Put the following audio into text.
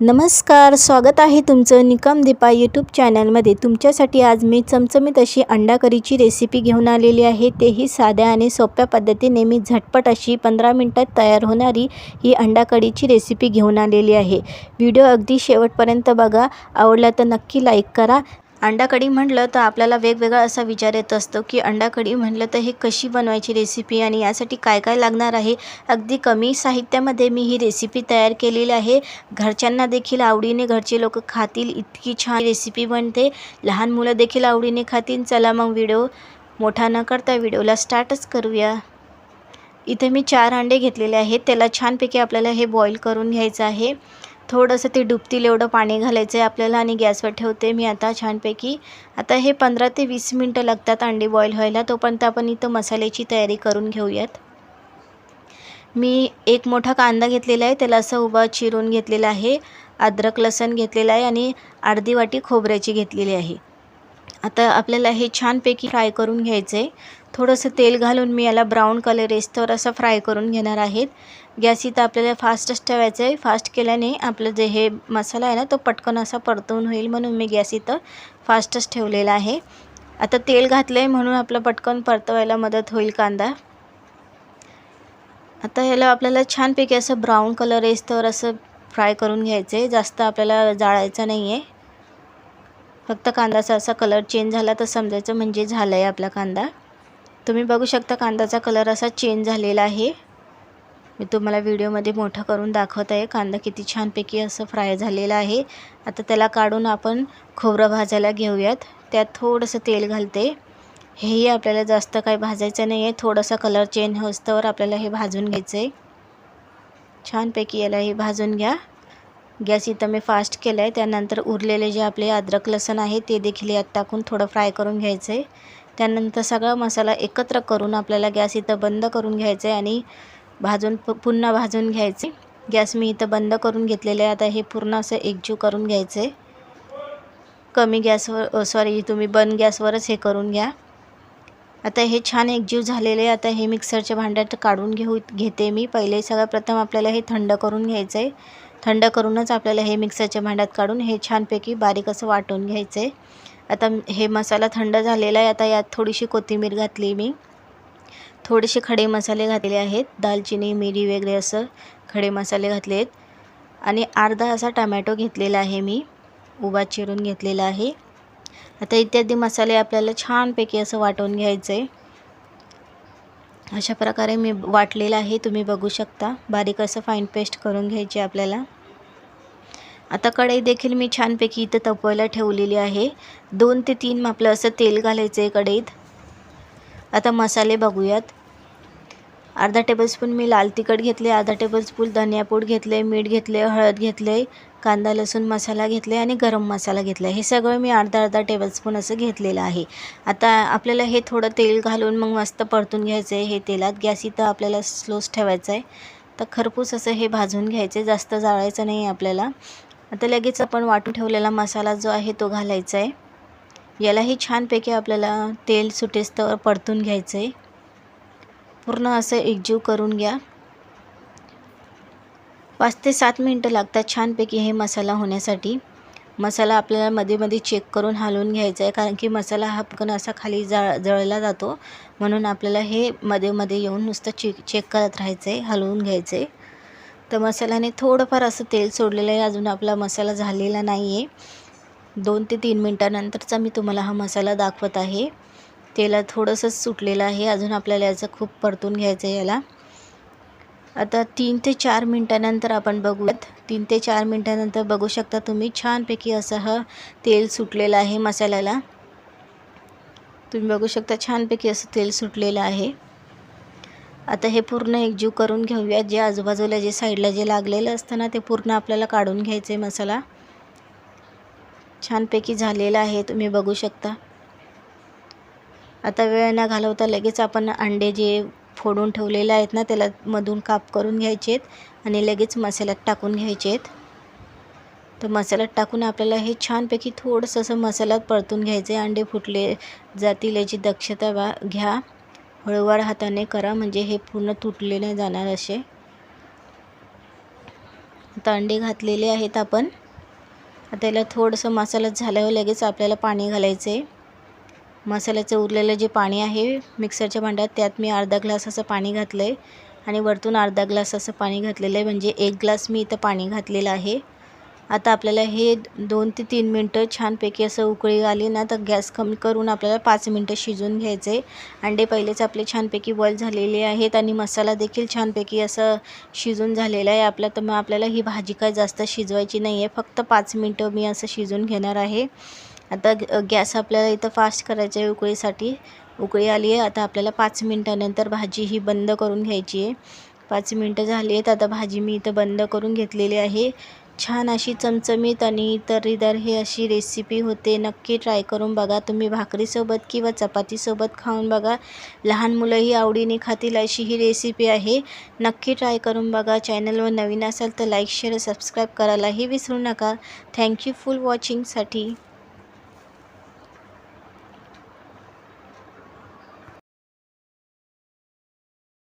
नमस्कार स्वागत आहे तुमचं निकम दीपा यूट्यूब चॅनलमध्ये तुमच्यासाठी आज मी चमचमीत अशी अंडा करीची रेसिपी घेऊन आलेली आहे. तेही साध्या आणि सोप्या पद्धतीने मी झटपट अशी पंधरा मिनटात तयार होणारी ही अंडा कढीची रेसिपी घेऊन आलेली आहे. व्हिडिओ अगदी शेवटपर्यंत बघा. आवडला तर नक्की लाईक करा. अंडा कढी म्हटलं तर आपल्याला वेगवेगळा असा विचार येत असतो की अंडा कढी म्हटलं तर हे कशी बनवायची रेसिपी आणि यासाठी काय काय लागणार आहे? अगदी कमी साहित्यामध्ये मी ही रेसिपी तयार केलेली आहे. घरच्यांना देखील आवडीने घरचे लोक खातील इतकी छान रेसिपी बनते. लहान मुलं देखील आवडीने खातील. चला मग व्हिडिओ मोठा न करता व्हिडिओला स्टार्टच करूया. इथे मी चार अंडे घेतलेले आहेत. त्याला छानपैकी आपल्याला हे बॉईल करून घ्यायचं आहे. थोडंसं ते डुबतील एवढं पाणी घालायचं आहे आपल्याला आणि गॅसवर ठेवते मी आता छानपैकी. आता हे पंधरा ते वीस मिनटं लागतात अंडी बॉईल व्हायला तोपर्यंत आपण इथं मसाल्याची तयारी करून घेऊयात. मी एक मोठा कांदा घेतलेला आहे त्याला असं उभा चिरून घेतलेला आहे. अद्रक लसण घेतलेला आहे आणि अर्धी वाटी खोबऱ्याची घेतलेली आहे. आता आपल्याला हे छानपैकी फ्राय करून घ्यायचं आहे थोडंसं तेल घालून मी याला ब्राऊन कलर येस्तवर असं फ्राय करून घेणार आहेत. गॅस इथं आपल्याला फास्टच ठेवायचं आहे. फास्ट केल्याने आपलं जे हे मसाला आहे ना तो पटकन असा परतवून होईल म्हणून मी गॅस इथं फास्टच ठेवलेला आहे. आता तेल घातलं आहे म्हणून आपलं पटकन परतवायला मदत होईल कांदा. आता ह्याला आपल्याला छानपैकी असं ब्राऊन कलर येस्तवर असं फ्राय करून घ्यायचं आहे जास्त आपल्याला जाळायचं नाही आहे फक्त कांदाचा असा कलर चेंज झाला तर समजायचं म्हणजे झालं आहे आपला कांदा. तुम्ही बघू शकता कांद्याचा कलर असा चेंज झालेला आहे. मी तुम्हाला व्हिडिओमध्ये मोठं करून दाखवत आहे. कांदा किती छानपैकी असं फ्राय झालेला आहे. आता त्याला काढून आपण खोबरं भाजायला घेऊयात. त्यात थोडंसं तेल घालते. हेही आपल्याला जास्त काही भाजायचं नाही आहे थोडासा कलर चेंज होस्तवर आपल्याला हे भाजून घ्यायचं आहे छानपैकी याला हे भाजून घ्या. गॅस इथं मी फास्ट केलं आहे त्यानंतर उरलेले जे आपले अद्रक लसण आहे ते देखील यात टाकून थोडं फ्राय करून घ्यायचं आहे त्यानंतर सगळा मसाला एकत्र करून आपल्याला गॅस इथं बंद करून घ्यायचं आहे आणि भाजून पुन्हा भाजून घ्यायचे. गॅस मी इथं बंद करून घेतलेले आहे. आता हे पूर्ण असं एकजीव करून घ्यायचं आहे कमी गॅसवर सॉरी तुम्ही बंद गॅसवरच हे करून घ्या. आता हे छान एकजीव झालेले आता हे मिक्सरच्या भांड्यात काढून घेऊ घेते मी. पहिले सगळ्यात प्रथम आपल्याला हे थंड करून घ्यायचं आहे थंड करूनच आपल्याला हे मिक्सरच्या भांड्यात काढून हे छानपैकी बारीक असं वाटून घ्यायचं आहे आता हे मसाला थंड झालेला आहे. आता यात थोडीशी कोथिंबीर घातली मी. थोडेसे खडे मसाले घातलेले आहेत. दालचिनी मिरी वगैरे असं खडे मसाले घातले आहेत. आणि अर्धा असा टमॅटो घेतलेला आहे मी. उभा चिरून घेतलेला आहे. आता इत्यादी मसाले आपल्याला छानपैकी असं वाटून घ्यायचं आहे अशा प्रकारे मी वाटलेलं आहे. तुम्ही बघू शकता. बारीक असं फाईन पेस्ट करून घ्यायची आपल्याला. आता कढई देखील मी छानपैकी इथं तपवायला ठेवलेली आहे. दोन ते तीन मापलं असं तेल घालायचं आहे कढईत. आता मसाले बघूयात. अर्धा टेबलस्पून मी लाल तिखट घेतले अर्धा टेबलस्पून धनियापूड घेतले मीठ घेतले हळद घेतले कांदा लसूण मसाला घेतले आणि गरम मसाला घेतला हे सगळं मी अर्धा अर्धा टेबलस्पून असं घेतलेलं आहे. आता आपल्याला हे थोडं तेल घालून मग मस्त परतून घ्यायचं आहे हे तेलात गॅस इथं आपल्याला स्लोच ठेवायचं आहे तर खरपूस असं हे भाजून घ्यायचे जास्त जाळायचं नाही आपल्याला. आता लगेच आपण वाटून ठेवलेला मसाला जो आहे तो घालायचा आहे. यालाही छानपैकी आपल्याला तेल सुटेस्तवर परतून घ्यायचं आहे पूर्ण असं एकजीव करून घ्या. पाच ते सात मिनटं लागतात छानपैकी हे मसाला होण्यासाठी. मसाला आपल्याला मध्ये मध्ये चेक करून हलवून घ्यायचा आहे कारण की मसाला हा पण असा खाली जा जळला जातो. म्हणून आपल्याला हे मध्ये मध्ये येऊन नुसतं चेक चेक करत राहायचं आहे हलवून घ्यायचं आहे तर मसाल्याने थोडंफार असं तेल सोडलेलं आहे. अजून आपला मसाला झालेला नाही आहे दोन ते तीन मिनटानंतरचा मी तुम्हाला हा मसाला दाखवत आहे. तेला थोडंसं सुटलेलं आहे. अजून आपल्याला याचं खूप परतून घ्यायचं आहे याला. आता तीन ते चार मिनटानंतर आपण बघूयात. तीन ते चार मिनटानंतर बघू शकता तुम्ही छानपैकी असं हा तेल सुटलेलं आहे मसाल्याला. तुम्ही बघू शकता छानपैकी असं तेल सुटलेलं आहे. आता हे पूर्ण एकजीव करून घेऊया जे आजूबाजूला जे साईडला जे लागलेलं असतं ना ते पूर्ण आपल्याला काढून घ्यायचं आहे मसाला. छानपैकी झालेला आहे तुम्ही बघू शकता. आता वेळ न घालवता लगेच आपण अंडे जे फोडून ठेवलेले आहेत ना त्याला मधून काप करून घ्यायचे आहेत आणि लगेच मसाल्यात टाकून घ्यायचे आहेत तर मसाल्यात टाकून आपल्याला हे छानपैकी थोडंसं असं मसाल्यात परतून घ्यायचं आहे अंडे फुटले जातील याची दक्षता वा घ्या. हळूवार हाताने करा म्हणजे हे पूर्ण तुटले नाही जाणार असे. आता अंडे घातलेले आहेत आपण. आता याला थोडंसं मसाला झाल्यावर लगेच आपल्याला पाणी घालायचं. आहे मसाल्याचं उरलेलं जे पाणी आहे मिक्सरच्या भांड्यात त्यात मी अर्धा ग्लास असं पाणी घातलं आहे आणि वरतून अर्धा ग्लास असं पाणी घातलेलं आहे म्हणजे एक ग्लास मी इथं पाणी घातलेलं आहे. आता आपल्याला हे दोन ते तीन मिनटं छानपैकी असं उकळी आली ना तर गॅस कमी करून आपल्याला पाच मिनटं शिजून घ्यायचे. अंडे पहिलेच आपले छानपैकी बॉईल झालेले आहेत आणि मसाला देखील छानपैकी असं शिजून झालेला आहे आपल्या तर मग आपल्याला ही भाजी काय जास्त शिजवायची नाही आहे फक्त पाच मिनटं मी असं शिजून घेणार आहे. आता गॅस आपल्याला इथं फास्ट करायचं आहे उकळीसाठी. उकळी आली आहे आता आपल्याला पाच मिनटानंतर भाजी ही बंद करून घ्यायची आहे. पाच मिनटं झाली आहेत आता भाजी मी इथं बंद करून घेतलेली आहे. छान अशी चमचमीत आणि तर्रीदार ही अशी रेसिपी होते. नक्की ट्राय करून बघा. तुम्ही भाकरीसोबत किंवा चपातीसोबत खाऊन बघा. लहान मुलंही आवडीने खातील अशी ही रेसिपी आहे. नक्की ट्राय करून बघा. चॅनलवर नवीन असाल तर लाईक शेअर सबस्क्राईब करायलाही विसरू नका. थँक्यू फुल वॉचिंगसाठी